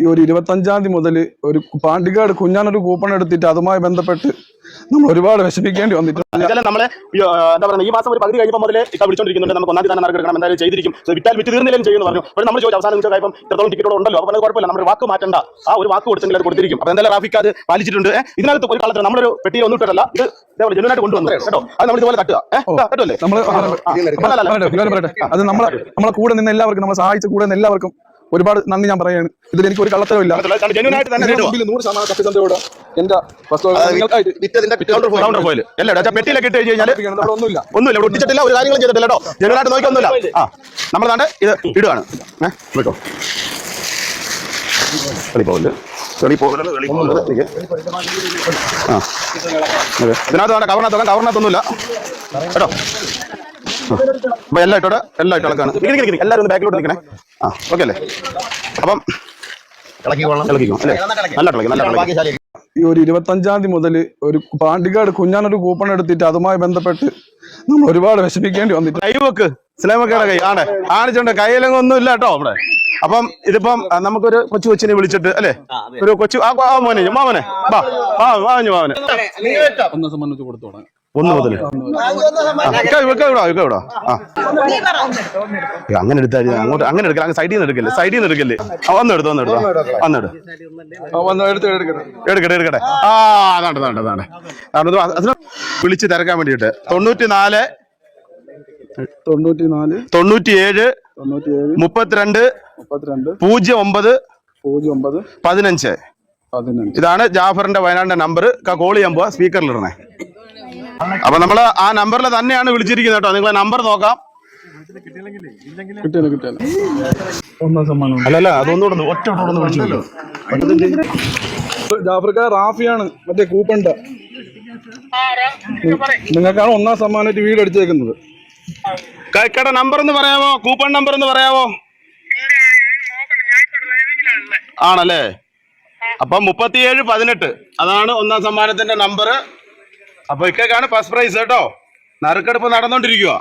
ഈ ഒരു ഇരുപത്തഞ്ചാം തീയതി മുതൽ ഒരു പാണ്ടിക്കാട് കുഞ്ഞാനൊരു കൂപ്പൺ എടുത്തിട്ട് അതുമായി ബന്ധപ്പെട്ട് നമ്മൾ ഒരുപാട് വിഷമിക്കേണ്ടി വന്നിട്ടുണ്ട് നമ്മളെ എന്താ പറയുക ഈ മാസം ഒരു പകുതി കഴിഞ്ഞപ്പോൾ മുതലേ ഇപ്പൊ വിളിച്ചോണ്ടിരിക്കുന്നുണ്ട് നമുക്ക് ഒന്നാം തീയതി തന്നെ എന്തായാലും ചെയ്തിരിക്കും വിറ്റാൽ വിറ്റ് തീർന്നില്ലേലും ചെയ്യുന്നു പറഞ്ഞു അപ്പോൾ നമ്മൾ ചോദിച്ചു അവസാനം നിമിഷം ഇപ്പം ഇത്രത്തോളം ടിക്കറ്റോട് ഉണ്ടല്ലോ അപ്പോൾ പറഞ്ഞത് കുഴപ്പമില്ല നമ്മൾ വാക്ക് മാറ്റണ്ട ആ ഒരു വാക്ക് കൊടുത്തെങ്കിൽ അത് കൊടുത്തിരിക്കും അപ്പോൾ എന്തായാലും ട്രാഫിക് അത് പാലിച്ചിട്ടുണ്ട് ഇതിനകത്ത് ഒരു കളത്തിൽ നമ്മളൊരു പെട്ടിയിൽ ഒന്നും ഇട്ടല്ല ഇത് ഇതേപോലെ ജനുവനായിട്ട് കൊണ്ടുവന്നു കേട്ടോ അത് നമ്മൾ ഇതുപോലെ തട്ടുക നമ്മൾ അല്ല, പറയട്ടെ. അത് നമ്മളെ നമ്മളെ കൂടെ നിന്ന് എല്ലാവർക്കും നമ്മളെ സഹായിച്ച കൂടെ നിന്ന് എല്ലാവർക്കും ഒരുപാട് നന്ദി ഞാൻ പറയാണ് ഇതിൽ എനിക്ക് ഒരു കള്ളത്തരമില്ല നൂറ് ശതമാനം സത്യസന്ധതയോടെ എന്റെ പെട്ടിയിലൊക്കെ ഇട്ട് കഴിഞ്ഞാൽ ഒന്നുമില്ല. ഒന്നുമില്ല ഇവിടെ ഒട്ടിച്ചിട്ടില്ല ഒരു കാര്യങ്ങളും ചെയ്തിട്ടില്ല കേട്ടോ. ജനുവനായിട്ട് നോക്കിയൊന്നുമില്ല. ആ നമ്മൾ താണ്ട് ഇത് ഇടുകയാണ് ഏഹ് കേട്ടോ നിക്ക്. ആ അതെ. ഇതിനകത്ത് വേണ്ട കവറിനകത്ത് കവറിനകത്തൊന്നുമില്ല കേട്ടോ. ആ. അപ്പൊ എല്ലാം ഇട്ടോടെ എല്ലാം ഇട്ട് ഇളക്കാണ്. എല്ലാവരും ഒന്ന് ബാക്കിലോട്ട് നിൽക്കണേ ആ ഓക്കെ അല്ലേ അപ്പം ഇളക്കിക്കോ അല്ലേ നല്ല ഇളക്കി നല്ല ഇളക്കി ഈ ഒരു ഇരുപത്തഞ്ചാം തീയതി മുതൽ ഒരു പാണ്ടിക്കാട് കുഞ്ഞാനൊരു കൂപ്പൺ എടുത്തിട്ട് അതുമായി ബന്ധപ്പെട്ട് നമ്മൾ ഒരുപാട് വിഷമിക്കേണ്ടി വന്നിട്ട് കൈ വെക്ക് സ്ലേമക്കയുടെ കൈ ആണ് ആണിച്ചുണ്ട് കൈയിലങ്ങ് ഒന്നും ഇല്ല കേട്ടോ അവിടെ അപ്പം ഇതിപ്പം നമുക്കൊരു കൊച്ചു കൊച്ചിനെ വിളിച്ചിട്ട് അല്ലേ ഒരു കൊച്ചു ആ ആ മോനെ മാമനെ വാ മാമനെ ഒന്നാം കൊടുത്തോളാം ഒന്ന് മുതൽ ഇവിടെ ആ. ഏ, അങ്ങനെ എടുത്താൽ അങ്ങോട്ട് അങ്ങനെ എടുക്കല അങ്ങ് സൈഡിൽ നിന്ന് എടുക്കല്ലേ സൈഡിൽ നിന്ന് എടുക്കല്ലേ. ആ, ഒന്ന് എടുത്തു ഒന്ന് എടുത്തു. ഒന്ന് എടു വന്ന് എടുത്ത്. എടുക്കട്ടെ. എടുക്കട്ടെ ആ. അതാണ്ട് അതാണ്ട് അതാണ്ട്. അതിനെ വിളിച്ച് തിരക്കാൻ വേണ്ടിയിട്ട്. തൊണ്ണൂറ്റി നാല് തൊണ്ണൂറ്റി നാല് തൊണ്ണൂറ്റി ഏഴ് തൊണ്ണൂറ്റി ഏഴ് മുപ്പത്തിരണ്ട് മുപ്പത്തിരണ്ട് പൂജ്യം ഒമ്പത് പൂജ്യം ഒമ്പത് പതിനഞ്ച്. പതിനഞ്ച്. ഇതാണ് ജാഫറിന്റെ വയനാടിന്റെ നമ്പർ കോൾ ചെയ്യാൻ പോവാ സ്പീക്കറിൽ ഇടണേ. അപ്പൊ നമ്മൾ ആ നമ്പറിൽ തന്നെയാണ് വിളിച്ചിരിക്കുന്നത് കേട്ടോ. നിങ്ങളെ നമ്പർ നോക്കാം. അല്ലല്ല അതൊന്നുകൂടെ ഒറ്റ വിളിച്ചല്ലോ റാഫിയാണ്. മറ്റേ കൂപ്പണ്ട. നിങ്ങൾക്കാണ് ഒന്നാം സമ്മാനമായിട്ട് വീട് അടിച്ചേക്കുന്നത്. കൈക്കട നമ്പർ എന്ന് പറയാമോ കൂപ്പൺ നമ്പർ എന്ന് പറയാമോ ആണല്ലേ? അപ്പൊ മുപ്പത്തിയേഴ് പതിനെട്ട്. അതാണ് ഒന്നാം സമ്മാനത്തിന്റെ നമ്പർ അപ്പൊ ഇക്കാണ് ഫസ്റ്റ് പ്രൈസ് കേട്ടോ. നറുക്കെടുപ്പ് നടന്നോണ്ടിരിക്കുക